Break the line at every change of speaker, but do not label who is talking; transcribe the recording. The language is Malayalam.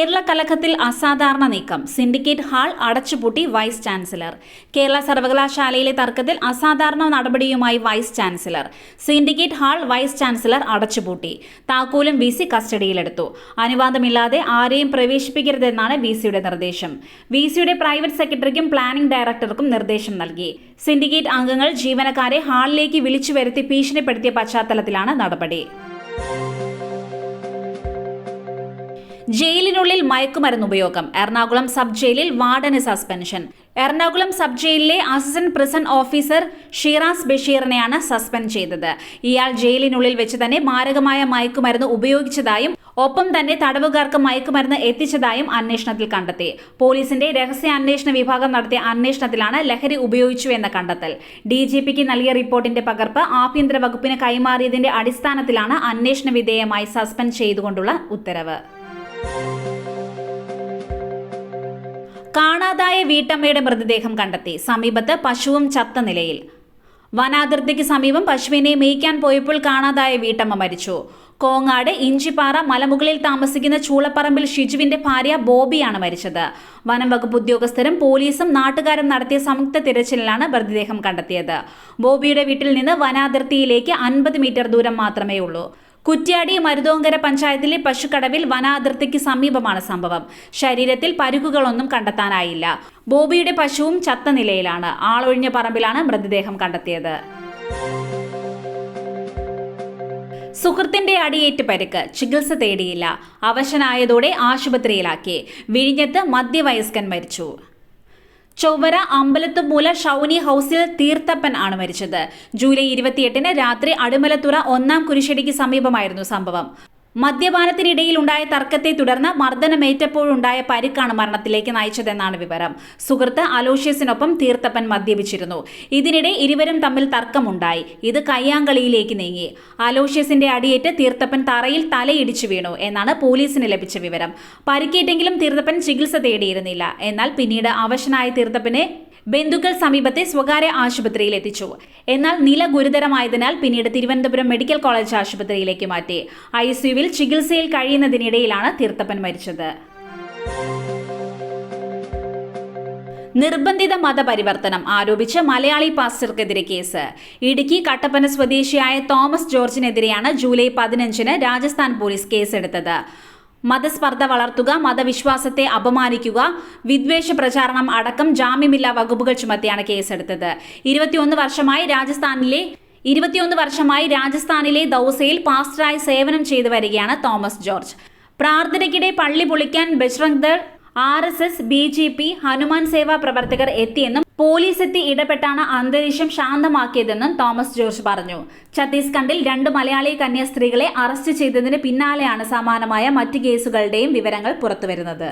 കേരള കലഹത്തിൽ അസാധാരണ നീക്കം. സിൻഡിക്കേറ്റ് ഹാൾ അടച്ചുപൂട്ടി വൈസ് ചാൻസലർ. കേരള സർവകലാശാലയിലെ തർക്കത്തിൽ അസാധാരണ നടപടിയുമായി vice chancellor. Syndicate hall vice chancellor അടച്ചുപൂട്ടി. താക്കോലും വി സി കസ്റ്റഡിയിലെടുത്തു. അനുവാദമില്ലാതെ ആരെയും പ്രവേശിപ്പിക്കരുതെന്നാണ് വി സിയുടെ നിർദ്ദേശം. വി സിയുടെ പ്രൈവറ്റ് സെക്രട്ടറിക്കും പ്ലാനിംഗ് ഡയറക്ടർക്കും നിർദ്ദേശം നൽകി. സിൻഡിക്കേറ്റ് അംഗങ്ങൾ ജീവനക്കാരെ ഹാളിലേക്ക് വിളിച്ചു വരുത്തി ഭീഷണിപ്പെടുത്തിയ പശ്ചാത്തലത്തിലാണ് നടപടി. ജയിലിനുള്ളിൽ മയക്കുമരുന്ന് ഉപയോഗം. എറണാകുളം സബ് ജയിലിൽ വാർഡന് സസ്പെൻഷൻ. എറണാകുളം സബ് ജയിലിലെ അസിസ്റ്റന്റ് പ്രിസൺ ഓഫീസർ ഷിറാസ് ബഷീറിനെയാണ് സസ്പെൻഡ് ചെയ്തത്. ഇയാൾ ജയിലിനുള്ളിൽ വെച്ച് തന്നെ മാരകമായ മയക്കുമരുന്ന് ഉപയോഗിച്ചതായും ഒപ്പം തന്നെ തടവുകാർക്ക് മയക്കുമരുന്ന് എത്തിച്ചതായും അന്വേഷണത്തിൽ കണ്ടെത്തി. പോലീസിന്റെ രഹസ്യാന്വേഷണ വിഭാഗം നടത്തിയ അന്വേഷണത്തിലാണ് ലഹരി ഉപയോഗിച്ചു എന്ന കണ്ടെത്തൽ. ഡി ജി പിക്ക് നൽകിയ റിപ്പോർട്ടിന്റെ പകർപ്പ് ആഭ്യന്തര വകുപ്പിന് കൈമാറിയതിന്റെ അടിസ്ഥാനത്തിലാണ് അന്വേഷണ വിധേയമായി സസ്പെൻഡ് ചെയ്തുകൊണ്ടുള്ള ഉത്തരവ്. കാണാതായ വീട്ടമ്മയുടെ മൃതദേഹം കണ്ടെത്തി സമീപത്ത് പശുവും ചത്ത നിലയിൽ. വനാതിർത്തിക്ക് സമീപം പശുവിനെ മേയ്ക്കാൻ പോയപ്പോൾ കാണാതായ വീട്ടമ്മ മരിച്ചു. കോങ്ങാട് ഇഞ്ചിപ്പാറ മലമുകളിൽ താമസിക്കുന്ന ചൂളപ്പറമ്പിൽ ഷിജുവിന്റെ ഭാര്യ ബോബിയാണ് മരിച്ചത്. വനം വകുപ്പ് ഉദ്യോഗസ്ഥരും പോലീസും നാട്ടുകാരും നടത്തിയ സംയുക്ത തിരച്ചിലിലാണ് മൃതദേഹം കണ്ടെത്തിയത്. ബോബിയുടെ വീട്ടിൽ നിന്ന് വനാതിർത്തിയിലേക്ക് അൻപത് മീറ്റർ ദൂരം മാത്രമേ ഉള്ളൂ കുറ്റ്യാടി മരുതോങ്കര പഞ്ചായത്തിലെ പശുക്കടവിൽ വനാതിർത്തിക്ക് സമീപമാണ് സംഭവം. ശരീരത്തിൽ പരുക്കുകളൊന്നും കണ്ടെത്താനായില്ല. ബോബിയുടെ പശുവും ചത്ത നിലയിലാണ്. ആളൊഴിഞ്ഞ പറമ്പിലാണ് മൃതദേഹം കണ്ടെത്തിയത്. സുഹൃത്തിന്റെ അടിയേറ്റ് പരുക്ക് ചികിത്സ തേടിയില്ല. അവശനായതോടെ ആശുപത്രിയിലാക്കി. വിഴിഞ്ഞത്ത് മധ്യവയസ്കൻ മരിച്ചു. ചൊവ്വര അമ്പലത്തുമൂല ഷൗനി ഹൗസിൽ തീർത്തപ്പൻ ആണ് മരിച്ചത്. ജൂലൈ ഇരുപത്തിയെട്ടിന് രാത്രി അടിമലത്തുറ ഒന്നാം കുരിശടിക്ക് സമീപമായിരുന്നു സംഭവം. മദ്യപാനത്തിനിടയിൽ ഉണ്ടായ തർക്കത്തെ തുടർന്ന് മർദ്ദനമേറ്റപ്പോഴുണ്ടായ പരിക്കാണ് മരണത്തിലേക്ക് നയിച്ചതെന്നാണ് വിവരം. സുഹൃത്ത് അലോഷ്യസിനൊപ്പം തീർത്തപ്പൻ മദ്യപിച്ചിരുന്നു. ഇതിനിടെ ഇരുവരും തമ്മിൽ തർക്കമുണ്ടായി. ഇത് കയ്യാങ്കളിയിലേക്ക് നീങ്ങി. അലോഷ്യസിന്റെ അടിയേറ്റ് തീർത്തപ്പൻ തറയിൽ തലയിടിച്ചു വീണു എന്നാണ് പോലീസിന് ലഭിച്ച വിവരം. പരിക്കേറ്റെങ്കിലും തീർത്തപ്പൻ ചികിത്സ തേടിയിരുന്നില്ല. എന്നാൽ പിന്നീട് അവശനായ തീർത്തപ്പനെ ബന്ധുക്കൾ സമീപത്തെ സ്വകാര്യ ആശുപത്രിയിൽ എത്തിച്ചു. എന്നാൽ നില ഗുരുതരമായതിനാൽ പിന്നീട് തിരുവനന്തപുരം മെഡിക്കൽ കോളേജ് ആശുപത്രിയിലേക്ക് മാറ്റി. ഐ സിയുവിൽ ചികിത്സയിൽ കഴിയുന്നതിനിടയിലാണ് തീർത്തപ്പൻ മരിച്ചത്. നിർബന്ധിത മതപരിവർത്തനം ആരോപിച്ച് മലയാളി പാസ്റ്റർക്കെതിരെ കേസ്. ഇടുക്കി കട്ടപ്പന സ്വദേശിയായ തോമസ് ജോർജിനെതിരെയാണ് ജൂലൈ പതിനഞ്ചിന് രാജസ്ഥാൻ പോലീസ് കേസെടുത്തത്. മതസ്പർദ്ധ വളർത്തുക മതവിശ്വാസത്തെ അപമാനിക്കുക വിദ്വേഷ പ്രചാരണം അടക്കം ജാമ്യമില്ലാ വകുപ്പുകൾ ചുമത്തിയാണ് കേസെടുത്തത്. ഇരുപത്തിയൊന്ന് വർഷമായി രാജസ്ഥാനിലെ ഇരുപത്തിയൊന്ന് വർഷമായി രാജസ്ഥാനിലെ ദൗസയിൽ പാസ്റ്ററായി സേവനം ചെയ്തു വരികയാണ് തോമസ് ജോർജ്. പ്രാർത്ഥനയ്ക്കിടെ പള്ളി പൊളിക്കാൻ Bajrang Dal R S S B J P Hanuman Seva പ്രവർത്തകർ എത്തിയെന്നും പോലീസ് എത്തി ഇടപെട്ടാണ് അന്തരീക്ഷം ശാന്തമാക്കിയതെന്നും തോമസ് ജോർജ് പറഞ്ഞു. ഛത്തീസ്ഗഡിൽ രണ്ട് മലയാളി കന്യാസ്ത്രീകളെ അറസ്റ്റ് ചെയ്തതിന് പിന്നാലെയാണ് സമാനമായ മറ്റ് കേസുകളുടെയും വിവരങ്ങൾ പുറത്തുവരുന്നത്.